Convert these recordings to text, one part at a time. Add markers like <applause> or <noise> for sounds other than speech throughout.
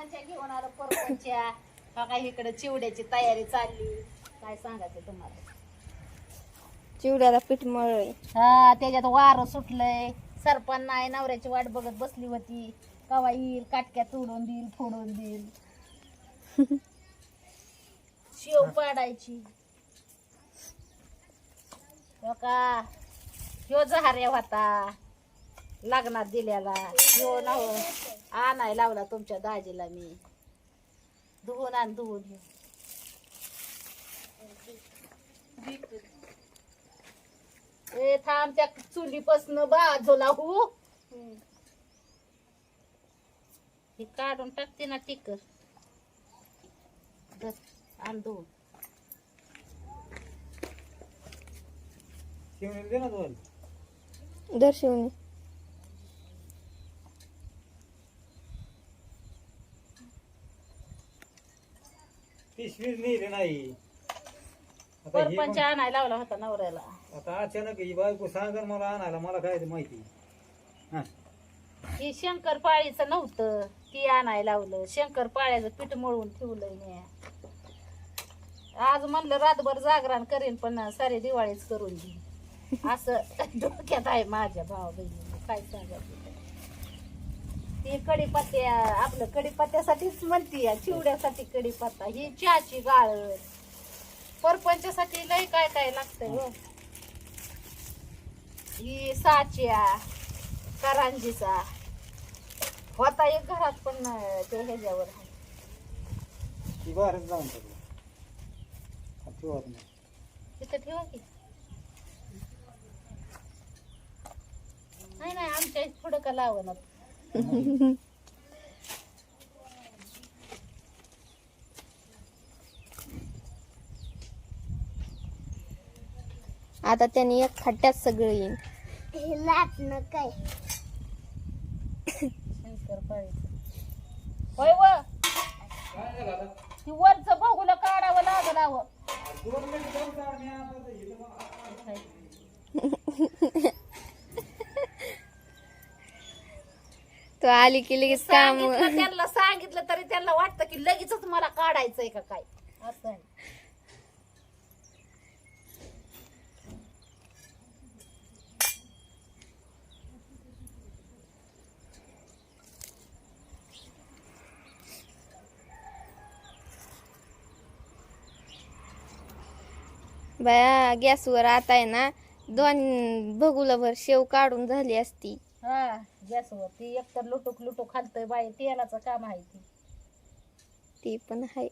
सरपंचा घेऊन आलं परपंचा. हा काय इकडे चिवड्याची तयारी चालली. काय सांगायचं तुम्हाला? चिवड्याला पीठ मळय हा त्याच्यात वारं सुटलंय. सरपण नाही नवऱ्याची वाट बघत बसली होती. कवा येईल काटक्या तोडून देईल फोडून देईल. शेव पाडायची. हो का? ह्यो जहार्या होता. लग्नात दिल्याला ना हो आणाय लावला तुमच्या दाजीला मी. धुवून आण धुवून हे. ए थांब त्या चुलीपासन बाजूला हो हे काढून टाकते ना टिकर आण धुवून. दर्शवणे पिशवीच नेली नाही. आता हे परपंच पण- आणायला लावला होता नवऱ्याला. आता अचानक ही बायको सांगा मला आणायला मला काय ते माहिती. हा. हे शंकर पाळीचं नव्हतं ती आणायला लावलं. शंकर पाळ्याचं पीठ मळून ठेवलंय मी. आज म्हणलं रातभर जागरण करेन पण सारे दिवाळीच करून घे असं <laughs> डोक्यात आहे माझ्या भावा बहिणी काय सांगायचं? ती कडीपत्त्या आपलं कडीपत्त्यासाठीच म्हणती चिवड्यासाठी कडीपत्ता ही चहाची गाळ. परपंचासाठी लय काय काय लागतंय हो. ही साच्या करांजीचा. होता एक घरात पण ते ह्याच्यावर. आहे. ती बाहेरच जाऊन टाकलं. ठेवत नाही तिथं ठेवा की. नाही नाही आमच्या पुढं का लावणार? <laughs> आता त्यांनी एक खड्ड्यात सगळं येईन. शंकर पाळीचं होय व. ती वरच बघूला काढावं लागल <laughs> तो आली की लगेच काम सांगितलं त्यांना सांगितलं तरी त्यांना वाटतं की लगेचच मला काढायचंय का काय? असं आहे. बाया गॅसवर आता आहे ना दोन भगुलाभर शेव काढून झाली असती. हा गॅसवर ती एकतर लुटूक लुटूक खालतय बाई तेलाचं काम आहे ती. ती पण आहे.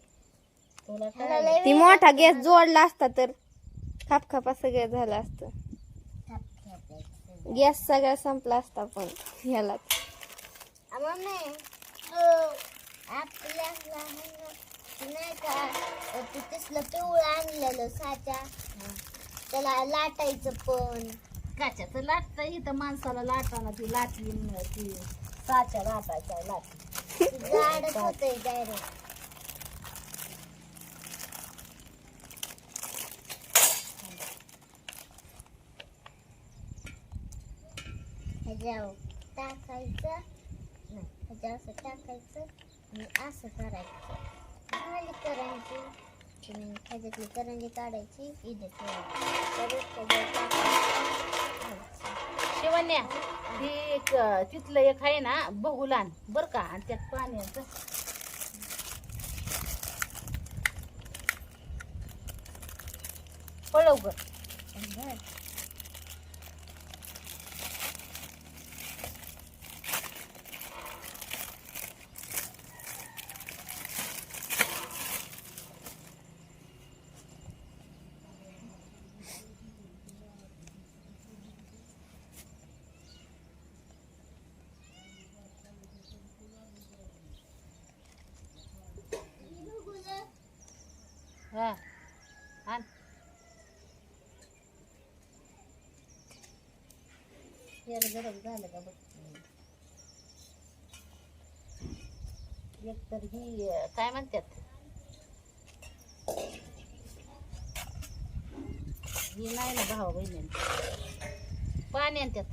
तुला काय ती मोठा गॅस जोडला असता तर खापखापा सगळं झालं असतं. गॅस सगळा संपला असता पण ह्याला नाही का ते तसलं पिवळं आणलेलं साच्या. त्याला लाटायचं पण. काच्याचं लाटतं? इथं माणसाला लाटाना ती लाटली न ती साच्या लाटायच्या लाटली जाडच होतंय डायरेक्ट ह्याच्यावर टाकायचं असं टाकायचं आणि असं करायचं. झाली करंजी तुम्ही ह्याच्यातली करंजी काढायची. इथे शिवण्या ती एक तिथलं एक आहे ना बघुलान बर का? आणि त्यात पाण्याचं पळव ग बरं. हा आण याला गरम झालं का बघ. एक तर ही काय म्हणतात? ही नाही ना भाऊ बहिणी. पाणी आणतात.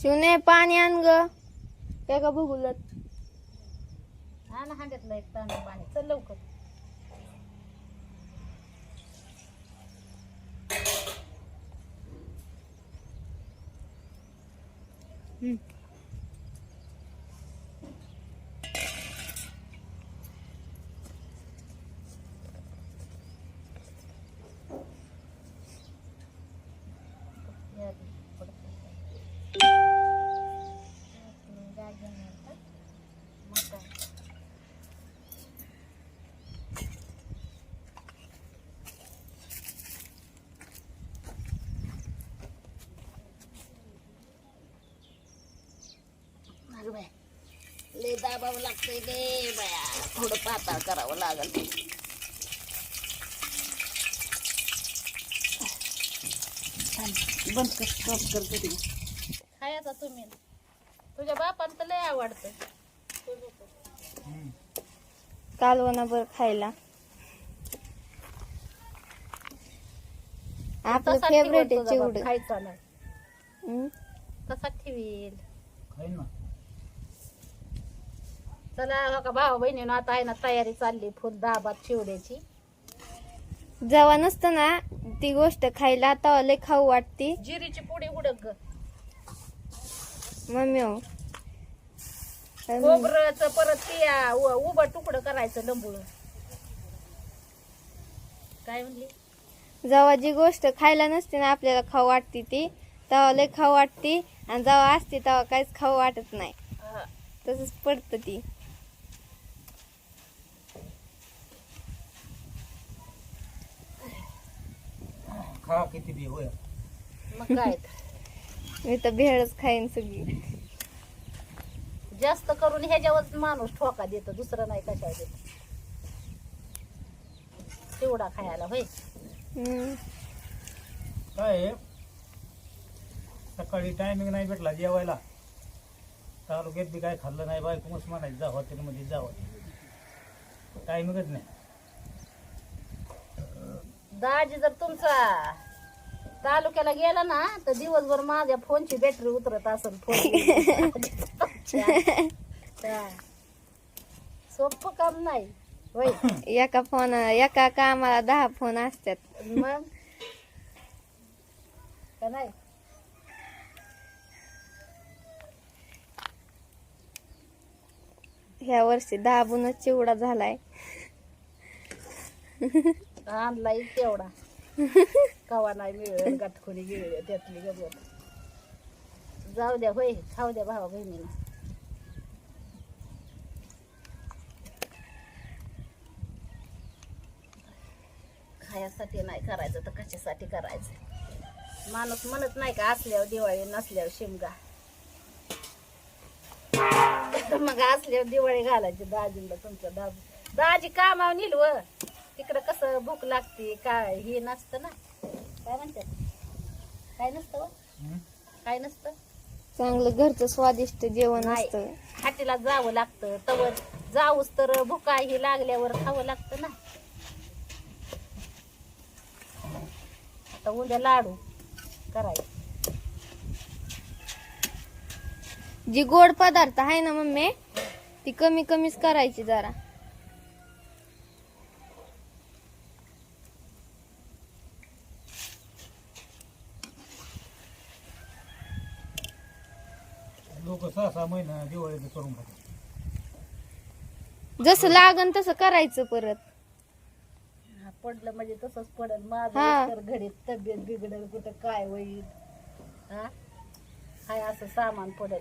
शिवने पाणी आण ग. काय का बघुलत आणा हांड्यातलं एक तांदूळ पाणी चल लवकर. हम्म. बाय लय दाबावं लागतंय गे बाया. थोडं पातळ करावं लागल बंद कर स्टॉप कर तरी खायचा तुम्ही. तुझ्या बापाला तर लय आवडतं. कालवणाभर खायला. आपलं फेवरेट आहे चिवड. खायचा नाही. तसा ठेवील खाईन ना. चला हो का भाऊ बहिणीनं आता आहे ना तयारी चालली फुल दाबात चिवड्याची. जेव्हा नसतं ना ती गोष्ट खायला तेव्हा लय खाऊ वाटती. जिरीची पुडी उडक ग. मम्मी हो. काय म्हण- खोबरंच परत उ- उभं तुकडं करायचं लंबूळ. काय म्हणली? जेव्हा जी गोष्ट खायला नसते ना आपल्याला खाऊ वाटते ती तेव्हा लय खाऊ वाटते. आणि जेव्हा असते तेव्हा काहीच खाऊ वाटत नाही. हा. तसंच पडतं ती. खा किती बी होय. मग काय मी तर भेळच खाईन सगळी. जास्त करून ह्याच्यावर माणूस ठोका देतो दुसरं नाही कशावर देत. चिवडा खायला होय. हम्म. काय आहे? सकाळी टायमिंग नाही भेटला जेवायला. तालुक्यात बी काय खाल्लं नाही बायको मस्त म्हणायचं जा हॉटेलमध्ये जावं टायमिंगच नाही. दाजी जर तुमचा तालुक्याला गेला ना तर दिवसभर माझ्या फोनची बॅटरी उतरत असेल फोन <laughs> सोपं काम नाही. होय. एका फोन एका कामाला दहा फोन असतात. मग? का नाही? ह्या वर्षी दाबूनच चिवडा झालाय. <laughs> आणलाय तेवढा. कवा नाही मिळेल गाठखोरी गिळली त्यातली गबत जाऊ द्या होय खाऊ द्या भावा बहिणीला. खायासाठी नाही करायचं तर कशासाठी करायचं? माणूस म्हणत नाही का असल्यावर दिवाळी नसल्यावर शिमगा. मग असल्यावर दिवाळी घालायची दाजीला तुमच्या दाजी दाजी कामावर नेल व. तिकडं कसं भूक लागते काय हे नसतं ना. काय म्हणतात? काय नसतं व? हं? काय नसतं? चांगलं घरचं स्वादिष्ट जेवण नाही. असतं. हाटीला जावं लागतं. तवर जाऊस तर भुका ही लागल्यावर खावं लागतं ना. आता उद्या लाडू करायचे. जी गोड पदार्थ आहे ना मम्मी ती कमी कमीच करायची जरा. सहा सहा महिना दिवाळीचं करून खातात जसं लागन तसं करायचं परत. हा, पडलं म्हणजे तसंच पडल हा. माझं तर घडीत तब्येत बिघडल कुठं काय होईल? हा? हाय असं सामान पडल.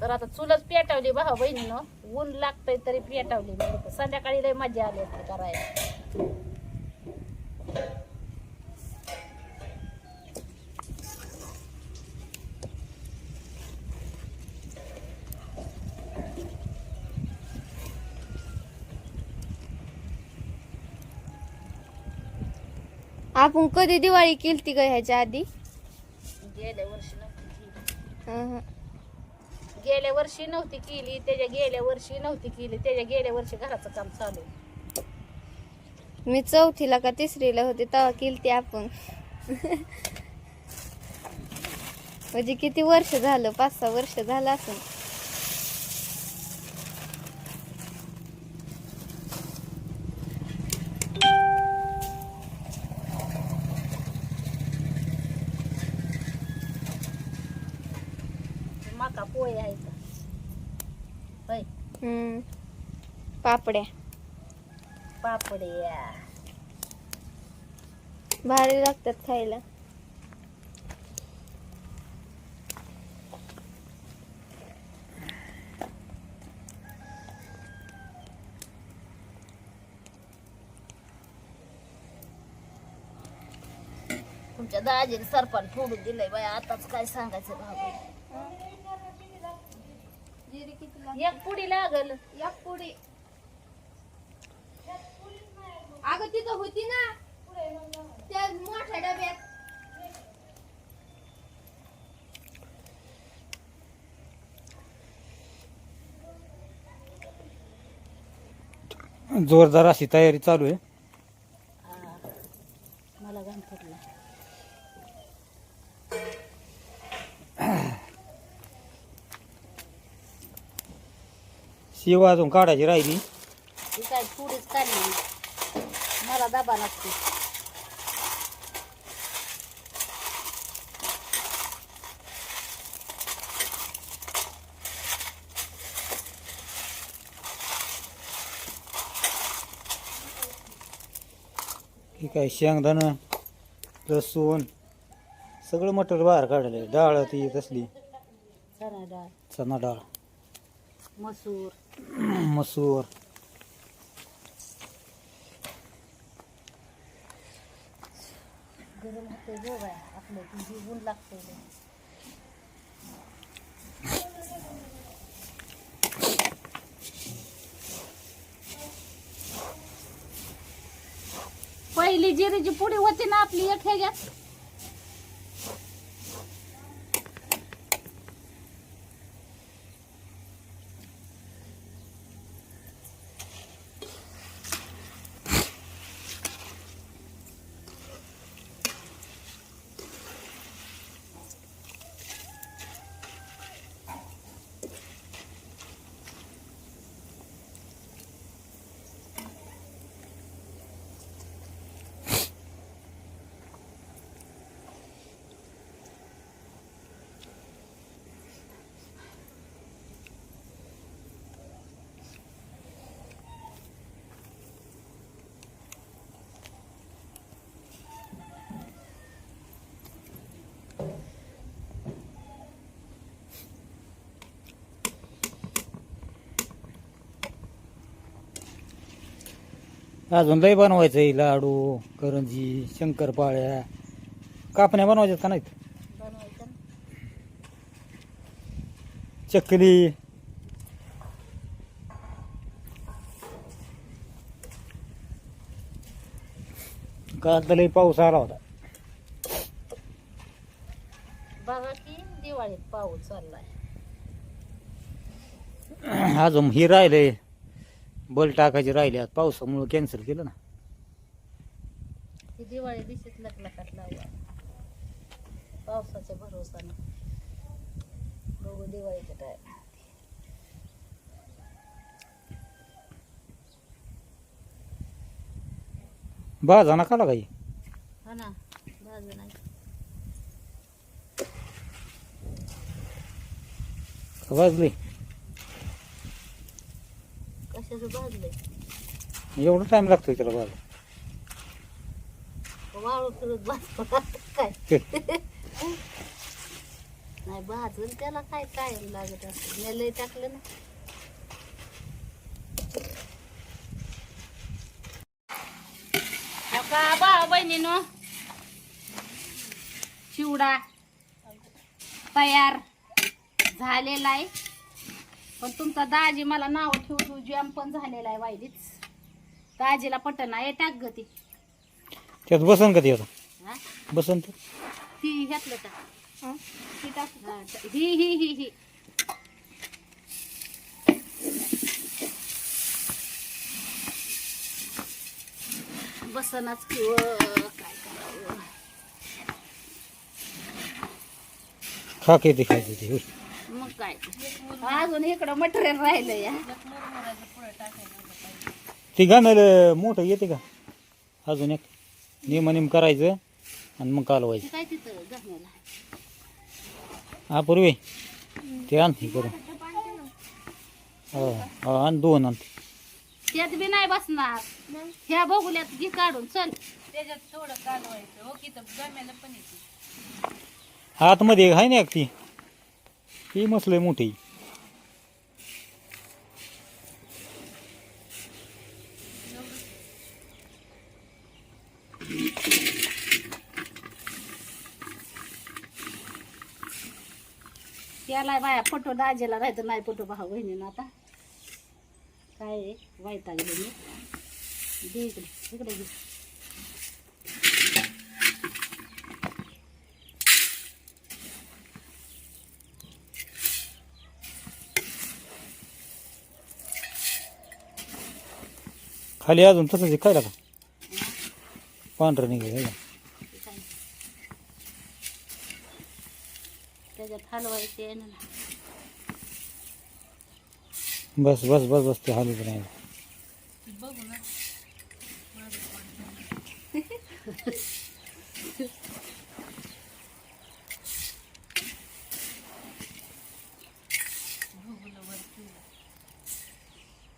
तर आता चुलच पेटवली भाऊ बहिणीनं. ऊन लागतंय तरी पेटवली. संध्याकाळी लय मजा आली होती करायला. आपण कधी दिवाळी केलती का ह्याच्या आधी गेल्या वर्षी नव्हती केली. गेल्या वर्षी नव्हती केली त्याच्या गेल्या वर्षी नव्हती केली त्याच्या गेल्या वर्षी घराचं काम चालू आहे. मी चौथीला का तिसरीला होते तेव्हा केलती आपण. म्हणजे किती वर्ष झालं? पाच सहा वर्ष झालं असं पोळे हम्म. पापड्या. पापड्या भारी लागतात खायला. तुमच्या दाजीने सरपण फोडून दिलंय बाय आताच काय सांगायचं भाऊ? एक पुडी लागल. एक पुडी अगं तिथं होती ना. त्या मोठ्या डब्यात. जोरदार अशी तयारी चालू आहे. मला फुटला शिव अजून काढायची राहिली. ती काय पुडीच काढली. मला डबा लागते. ही काय शेंगदाणं लसूण सगळं मटर बाहेर काढलं डाळ ती तसली. चणा डाळ. चना डाळ. मसूर. मसूर. गरम होते जो बाय आपलं ती जी ऊन लागते पहिली जिरीची पुडी होती ना आपली एक ह्याच्यात अजून लय बनवायचंय लाडू करंजी शंकरपाळ्या. कापण्या बनवायच्यात का नाहीत? बनवायचं. चकली. काल तर लय पाऊस आला होता. बघा की दिवाळीत पाऊस चाललाय. अजून ही राहिले. बल टाकायची राहिले. आज पावसामुळे कॅन्सल केलं ना. ती दिवाळी दिवशीच लकलकात लावला पावसाच्या भरोसानं. बघू दिवाळीच्या टायम बाजा नका काही हा. ना भाजून नाही. वाजले भाजलंय. एवढा टाइम लागतोय त्याला वाळू फिरत काय? नाही भाजून त्याला काय काय लागत असं मी लय टाकलं ना. का भाऊ बहिणीनो. चिवडा तयार झालेला आहे. पण तुमचा दाजी मला नाव ठेवतो जॅम पण झालेला आहे वायलीच दाजीला पटना आहे टाक ग ती. त्यात बसन का ते आता? बसन ती ही? ही ही ही बसनाच किंवा काय खा मग काय? अजून इकडं मटेरियल राहिलं या ती गाण्याला मोठं येते का? अजून एक. निम निम करायचं आणि मग कालवायचं. काय तिथं गहण्याला हा पूर्वी. ते आण हे करून. हो हो आण दोन आण. त्यात बी नाही बसणार. ह्या बघुल्यात घे काढून चल. आतमध्ये एक आहे ना एक ती? ही मसलय मोठी. त्याला बाया फोटो दाजेला राहायचं नाही फोटो भाऊ बहिणीनं आता. काय आहे? वैतागले मी इकडे इकडे खाली अजून तसंच आहे, काय का पांढरं निघेल. त्याच्यात हलवायचे ना. बस बस बस बस ते हालत नाही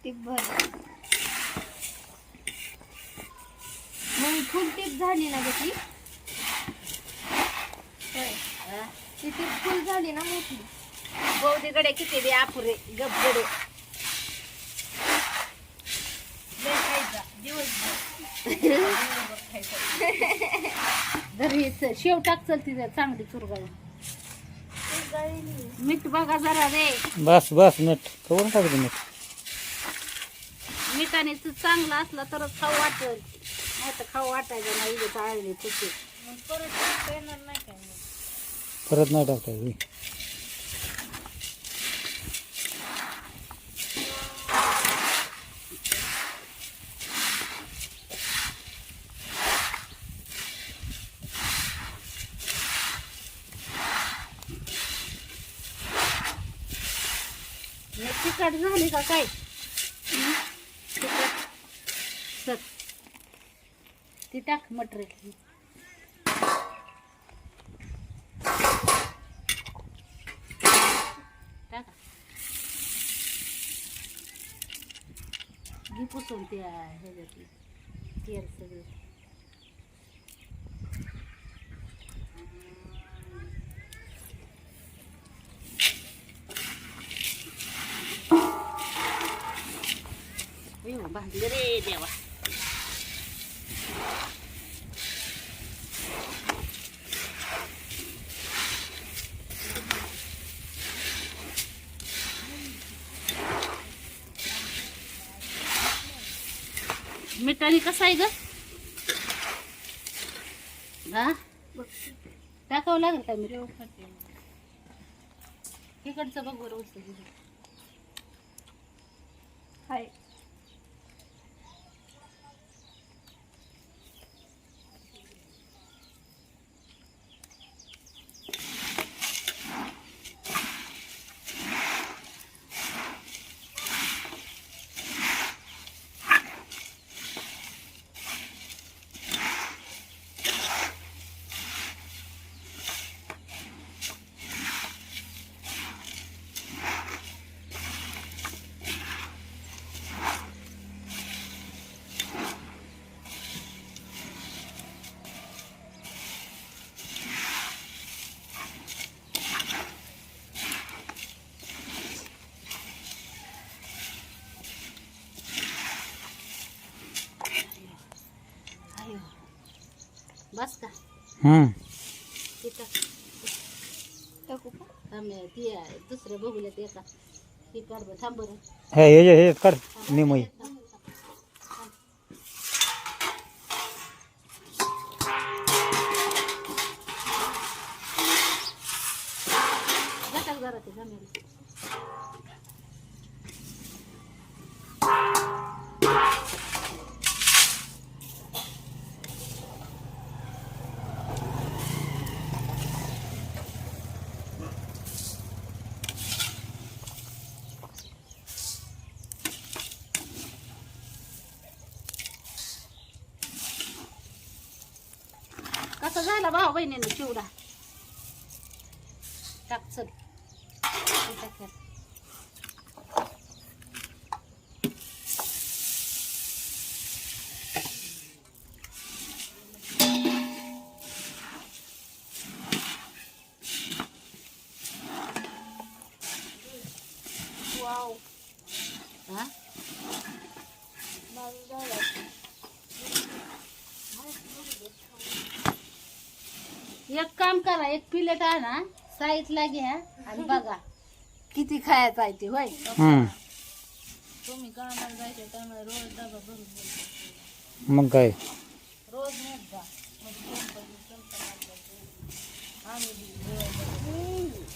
टिपभर मग फुल टीप झाली ना ग ती? हा? ती टीप फुल झाली ना मोठी. बौद्धीकडे किती बी आपुरे गपगडे घरी शेव टाक चल तिथे चांगली चुरगाळ. मीठ बघा जरा रे. बस बस मीठ. करून टाकते मीठ. मिठाने चांगलं असलं तरच खाऊ वाटल. नाही तर खाऊ वाटायचं नाही इथे चाळले तुझे परत नाही टाकता येत. तिखट झाली का काय तिखट सर ती टाक मटेरियल टाका. घे पुसून त्या ह्याच्यातली तेल सगळं. अयो, भांडले रे देवा. पाणी कसं आहे ग? टाकावं लागेल का मी तिकडचं बघ बरं हाय. बस का? तिथं. टाकू का? थांब ती दुसऱ्या बघूल्यात एका. ही कर बरं, थांब बरं. हे हे हे कर निमई. आता झाला भाऊ बहिणीनं चिवडा टाक चल हे एक काम करा एक प्लेट आणा साईजला घ्या आणि बघा. किती खायचं आहे ते होय? हम्म. तुम्ही कामाला जायचे त्यामुळे रोज डबा भरून द्यायचा. मग काय? रोज नेत जा म्हणजे गणपती संपला आम्ही बी जेवायला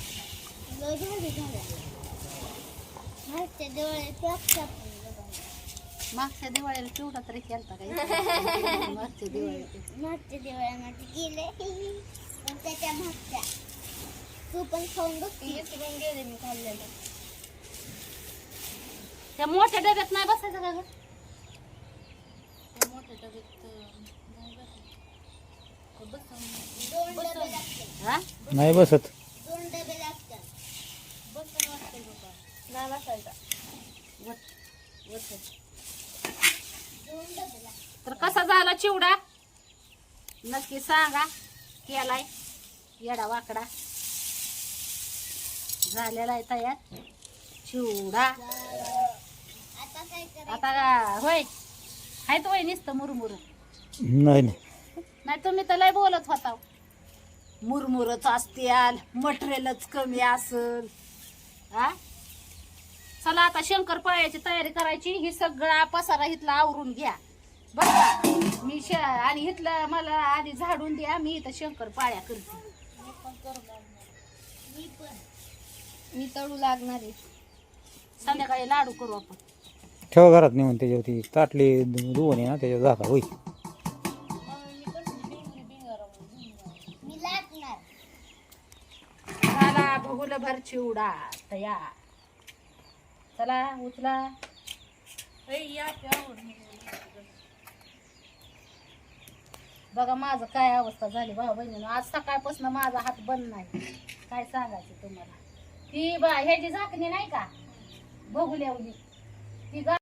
मागच्या दिवाळीत मागच्या दिवाळीला चिवडा तरी केलता काय <laughs> मागच्या दिवाळीला. मागच्या गेले. पण त्याच्या मागच्या. तू पण खाऊन बघ की. विसरून गेले मी खाल्लेलं. त्या मोठ्या डब्यात नाही बसायचं का ग? ते मोठ्या डब्यात नाही बसून दोन डबे लागतात हा? नाही बसत. दोन डबे लागतात बसून वाटतंय बाबा. नाही बसायचा. वत- वत. तर कसा झाला चिवडा? नक्की सांगा. केलाय. येडा वाकडा. झालेला आहे तयार. चिवडा. आता होय. हायत होय नुसतं मुरमुर. नाही नाही. नाही तुम्ही तर लय बोलत होता. मुरमुरच असतील मटेरियलच कमी असल. हा चला आता शंकरपाळ्याची तयारी करायची. ही सगळा पसारा इथला आवरून घ्या. बरं का मी श आणि इथलं मला आधी झाडून द्या मी इथं शंकरपाळ्या करते. मी पण मी तळू लागणार आहे. संध्याकाळी लाडू करू आपण. ठेवा घरात नेऊन त्याच्यावरती ताटली धुवून ये ना त्याच्यावर झाका होईल. भर चिवडा तयार. चला उचला. बघा माझं काय अवस्था झाली भाऊ बहिणीनं. आज सकाळपासून माझा हात बंद नाही. काय सांगायचं तुम्हाला? ती बा ह्याची झाकणी नाही का? बघू ती गा